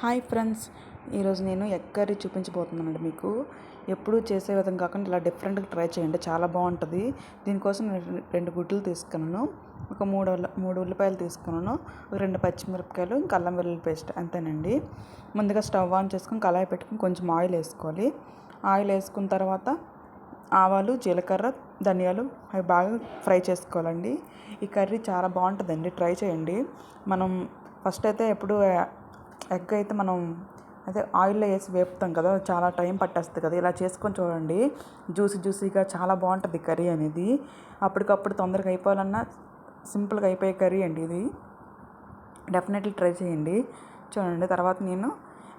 Hi friends. ఈరోజు నేను egg curry చూపించబోతున్నానండి మీకు. ఎప్పుడూ చేసే విధంగా కాకుండా ఇలా డిఫరెంట్గా ట్రై చేయండి. చాలా బాగుంటుంది. దీనికోసం నేను రెండు గుడ్లు తీసుకున్నాను. ఒక మూడు మూడు ఉల్లిపాయలు తీసుకున్నాను. ఒక రెండు పచ్చిమిరపకాయలు ఇంకా అల్లం వెల్లుల్లి పేస్ట్ అంతేనండి. ముందుగా స్టవ్ ఆన్ చేసుకొని కళాయి పెట్టుకొని కొంచెం ఆయిల్ వేసుకోవాలి. ఆయిల్ వేసుకున్న తర్వాత ఆవాలు జీలకర్ర ధనియాలు అవి బాగా ఫ్రై చేసుకోవాలండి. ఈ కర్రీ చాలా బాగుంటుందండి. ట్రై చేయండి. మనం ఫస్ట్ అయితే ఎప్పుడు ఎగ్ అయితే మనం అయితే ఆయిల్లో వేసి వేపుతాం కదా చాలా టైం పట్టేస్తుంది కదా. ఇలా చేసుకొని చూడండి. జ్యూసీ జ్యూసీగా చాలా బాగుంటుంది కర్రీ అనేది. అప్పటికప్పుడు తొందరగా అయిపోవాలన్నా సింపుల్గా అయిపోయే కర్రీ అండి ఇది. డెఫినెట్లీ ట్రై చేయండి. చూడండి తర్వాత నేను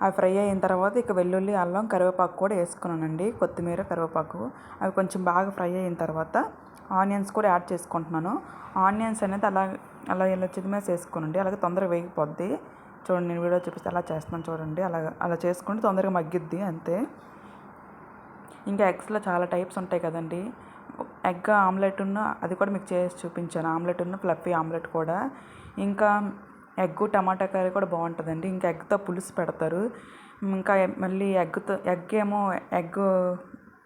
అవి ఫ్రై అయిన తర్వాత ఇక వెల్లుల్లి అల్లం కరివేపాకు కూడా వేసుకున్నానండి. కొత్తిమీర కరివేపాకు. అవి కొంచెం బాగా ఫ్రై అయిన తర్వాత ఆనియన్స్ కూడా యాడ్ చేసుకుంటున్నాను. ఆనియన్స్ అనేది అలా అలా ఇలా చిదిమేసి వేసుకోనండి. అలాగే తొందరగా వేగిపోద్ది. చూడండి నేను వీడియో చూపిస్తే అలా చేస్తున్నాను చూడండి అలా అలా చేసుకుంటే తొందరగా మగ్గిద్ది అంతే. ఇంకా ఎగ్స్లో చాలా టైప్స్ ఉంటాయి కదండి. ఎగ్ ఆమ్లెట్ ఉన్న అది కూడా మీకు చేసి చూపించాను. ఆమ్లెట్ ఉన్న ఫ్లఫీ ఆమ్లెట్ కూడా. ఇంకా ఎగ్ టమాటా కర్రీ కూడా బాగుంటుందండి. ఇంకా ఎగ్తో పులుసు పెడతారు. ఇంకా మళ్ళీ ఎగ్తో ఎగ్ ఏమో ఎగ్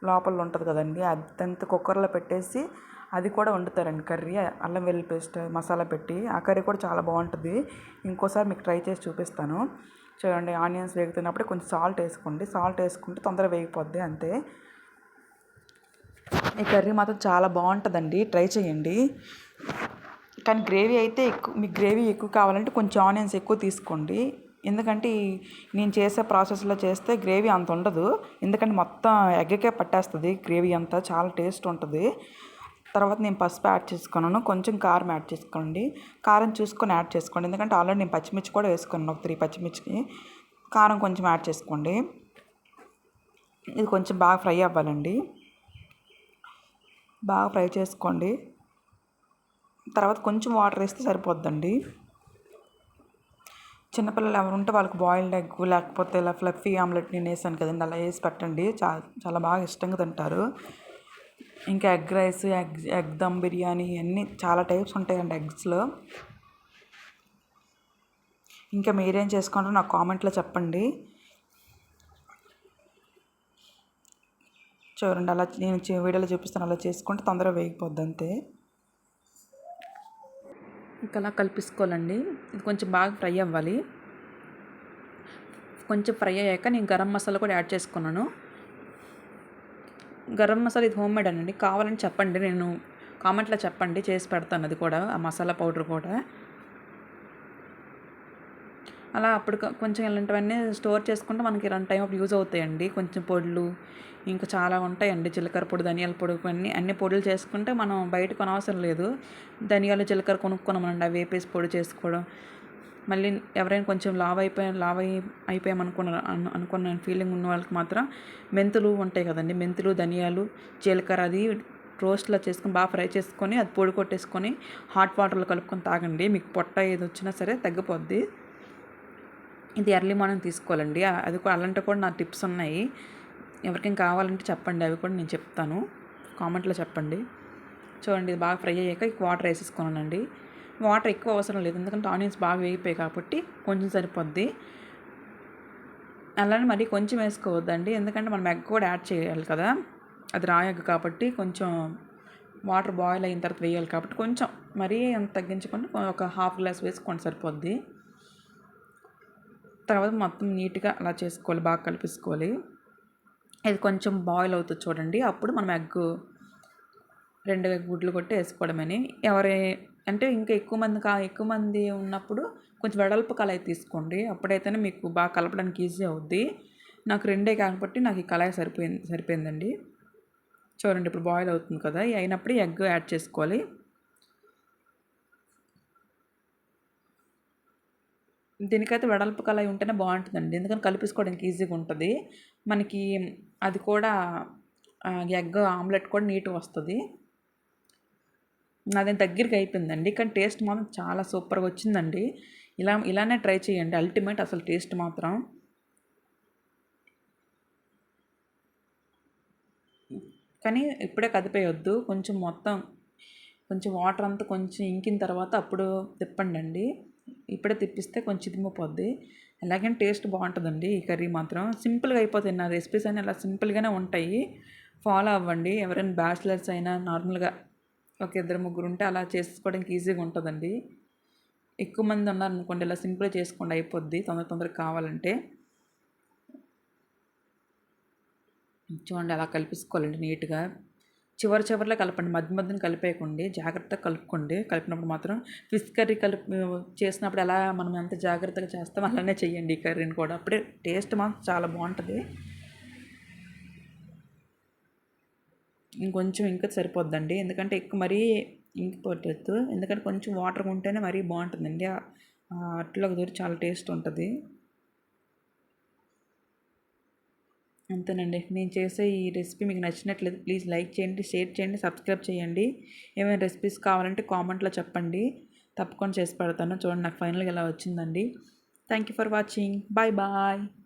లోపల ఉంటుంది కదండి. అదంతా కుక్కర్లో పెట్టేసి అది కూడా వండుతారండి కర్రీ. అల్లం వెల్లుల్లి పేస్ట్ మసాలా పెట్టి. ఆ కర్రీ కూడా చాలా బాగుంటుంది. ఇంకోసారి మీకు ట్రై చేసి చూపిస్తాను. చూడండి ఆనియన్స్ వేగుతున్నప్పుడు కొంచెం సాల్ట్ వేసుకోండి. సాల్ట్ వేసుకుంటే తొందరగా వేగిపోద్ది అంతే. ఈ కర్రీ మాత్రం చాలా బాగుంటుందండి. ట్రై చేయండి. కానీ గ్రేవీ అయితే ఎక్కువ మీకు గ్రేవీ ఎక్కువ కావాలంటే కొంచెం ఆనియన్స్ ఎక్కువ తీసుకోండి. ఎందుకంటే నేను చేసే ప్రాసెస్లో చేస్తే గ్రేవీ అంత ఉండదు. ఎందుకంటే మొత్తం ఎగ్గకే పట్టేస్తుంది గ్రేవీ అంతా. చాలా టేస్ట్ ఉంటుంది. తర్వాత నేను పసుపు యాడ్ చేసుకున్నాను. కొంచెం కారం యాడ్ చేసుకోండి. కారం చూసుకొని యాడ్ చేసుకోండి. ఎందుకంటే ఆల్రెడీ నేను పచ్చిమిర్చి కూడా వేసుకున్నాను. ఒక త్రీ పచ్చిమిర్చికి కారం కొంచెం యాడ్ చేసుకోండి. ఇది కొంచెం బాగా ఫ్రై అవ్వాలండి. బాగా ఫ్రై చేసుకోండి. తర్వాత కొంచెం వాటర్ వేస్తే సరిపోద్దండి. చిన్నపిల్లలు ఎవరు ఉంటే వాళ్ళకి బాయిల్డ్ ఎగ్ లేకపోతే ఇలా ఫ్లఫీ ఆమ్లెట్ నేను వేసాను కదండి. అలా వేసి పెట్టండి. చాలా చాలా బాగా ఇష్టంగా తింటారు. ఇంకా egg rice egg egg dum biryani ఇవన్నీ చాలా టైప్స్ ఉంటాయండి ఎగ్స్లో. ఇంకా మీరేం చేసుకుంటారో నాకు కామెంట్లో చెప్పండి. చూడండి అలా నేను వీడియోలో చూపిస్తాను అలా చేసుకుంటే తొందరగా వేగిపోద్ది అంతే. ఇంకా అలా కలిపేసుకోవాలండి. ఇది కొంచెం బాగా ఫ్రై అవ్వాలి. కొంచెం ఫ్రై అయ్యాక నేను గరం మసాలా కూడా యాడ్ చేసుకున్నాను. గరం మసాలా ఇది హోమ్ మేడ్ అండి కావాలని చెప్పండి నేను కామెంట్లో చెప్పండి చేసి పెడతాను అది కూడా ఆ మసాలా పౌడర్ కూడా. అలా అప్పుడు కొంచెం ఇలాంటివన్నీ స్టోర్ చేసుకుంటే మనకి రన్ టైం అప్పుడు యూజ్ అవుతాయండి. కొంచెం పొడులు ఇంకా చాలా ఉంటాయండి. జీలకర్ర పొడి ధనియాల పొడి అన్ని అన్ని పొడులు చేసుకుంటే మనం బయట కొనవసరం లేదు. ధనియాలు జీలకర్ర కొనుక్కోనమండి అవి వేపేసి పొడి చేసుకోవడం. మళ్ళీ ఎవరైనా కొంచెం లావ్ అయిపోయి లావ్ అయి అయిపోయామనుకున్న అనుకున్న ఫీలింగ్ ఉన్న వాళ్ళకి మాత్రం మెంతులు ఉంటాయి కదండి. మెంతులు ధనియాలు జీలకర్ర అది రోస్ట్లో చేసుకొని బాగా ఫ్రై చేసుకొని అది పొడి కొట్టేసుకొని హాట్ వాటర్లో కలుపుకొని తాగండి. మీకు పొట్ట ఏది వచ్చినా సరే తగ్గిపోద్ది. ఇది ఎర్లీ మార్నింగ్ తీసుకోవాలండి. అది కూడా అలాంటి కూడా నా టిప్స్ ఉన్నాయి. ఎవరికైనా కావాలంటే చెప్పండి. అవి కూడా నేను చెప్తాను. కామెంట్లో చెప్పండి. చూడండి ఇది బాగా ఫ్రై అయ్యాక వాటర్ వేసేసుకోనండి వాటర్ ఎక్కువ అవసరం లేదు. ఎందుకంటే ఆనియన్స్ బాగా వేగిపోయాయి కాబట్టి కొంచెం సరిపోద్ది. అలానే మరి కొంచెం వేసుకోవద్దండి. ఎందుకంటే మనం ఎగ్ కూడా యాడ్ చేయాలి కదా. అది రాయగ్ కాబట్టి కొంచెం వాటర్ బాయిల్ అయిన తర్వాత వేయాలి కాబట్టి కొంచెం మరీ అంత తగ్గించుకొని ఒక హాఫ్ గ్లాస్ వేసుకోండి సరిపోద్ది. తర్వాత మొత్తం నీట్గా అలా చేసుకోవాలి బాగా కలిపేసుకోవాలి. ఇది కొంచెం బాయిల్ అవుతుంది చూడండి. అప్పుడు మనం ఎగ్ రెండు గుడ్లు కొట్టి వేసుకోవడమని. ఎవరి అంటే ఇంకా ఎక్కువ మంది కా ఎక్కువ మంది ఉన్నప్పుడు కొంచెం వెడల్పు కళాయి తీసుకోండి. అప్పుడైతేనే మీకు బాగా కలపడానికి ఈజీ అవుద్ది. నాకు రెండే కాబట్టి నాకు ఈ కళాయి సరిపోయింది సరిపోయిందండి. చూడండి ఇప్పుడు బాయిల్ అవుతుంది కదా అయినప్పుడు ఎగ్ యాడ్ చేసుకోవాలి. దీనికైతే వెడల్పు కళాయి ఉంటేనే బాగుంటుందండి. ఎందుకంటే కలిపించుకోవడానికి ఈజీగా ఉంటుంది. మనకి అది కూడా ఎగ్ ఆమ్లెట్ కూడా నీట్గా వస్తుంది. నాది దగ్గరికి అయిపోయిందండి కానీ టేస్ట్ మాత్రం చాలా సూపర్గా వచ్చిందండి ఇలా ఇలానే ట్రై చేయండి. అల్టిమేట్ అసలు టేస్ట్ మాత్రం. కానీ ఇప్పుడే కదిపేయొద్దు. కొంచెం మొత్తం కొంచెం వాటర్ అంతా కొంచెం ఇంకిన తర్వాత అప్పుడు తిప్పండి అండి ఇప్పుడే తిప్పిస్తే కొంచెం ఇదిమిపోద్ది ఎలాగైనా టేస్ట్ బాగుంటుందండి ఈ కర్రీ మాత్రం. సింపుల్గా అయిపోతాయి నా రెసిపీస్ అన్నీ అలా సింపుల్గానే ఉంటాయి. ఫాలో అవ్వండి. ఎవరైనా బ్యాచిలర్స్ అయినా నార్మల్గా ఒక ఇద్దరు ముగ్గురు ఉంటే అలా చేసుకోవడానికి ఈజీగా ఉంటుందండి. ఎక్కువ మంది ఉన్నారనుకోండి ఇలా సింపుల్గా చేసుకోండి అయిపోద్ది. తొందర తొందరగా కావాలంటే. చూడండి అలా కలిపేసుకోవాలండి నీట్గా. చివరి చివరిలో కలపండి. మధ్య మధ్యన కలిపేయకండి. జాగ్రత్తగా కలుపుకోండి. కలిపినప్పుడు మాత్రం ఫిష్ కర్రీ కలిపి చేసినప్పుడు ఎలా మనం ఎంత జాగ్రత్తగా చేస్తామో అలానే చేయండి ఈ కర్రీని కూడా. అప్పుడే టేస్ట్ మాత్రం చాలా బాగుంటుంది. ఇంకొంచెం ఇంకా సరిపోద్దండి. ఎందుకంటే ఎక్కువ మరీ ఇంకిపోవద్దు ఎందుకంటే కొంచెం వాటర్ ఉంటేనే మరీ బాగుంటుందండి. అట్లా కుదిరి చాలా టేస్ట్ ఉంటుంది. అంతేనండి. నేను చేసే ఈ రెసిపీ మీకు నచ్చినట్లయితే ప్లీజ్ లైక్ చేయండి షేర్ చేయండి సబ్స్క్రైబ్ చేయండి. ఏమైనా రెసిపీస్ కావాలంటే కామెంట్లో చెప్పండి. తప్పకుండా చేసి పెడతాను. చూడండి నాకు ఫైనల్గా ఎలా వచ్చిందండి. Thank you for watching. Bye bye.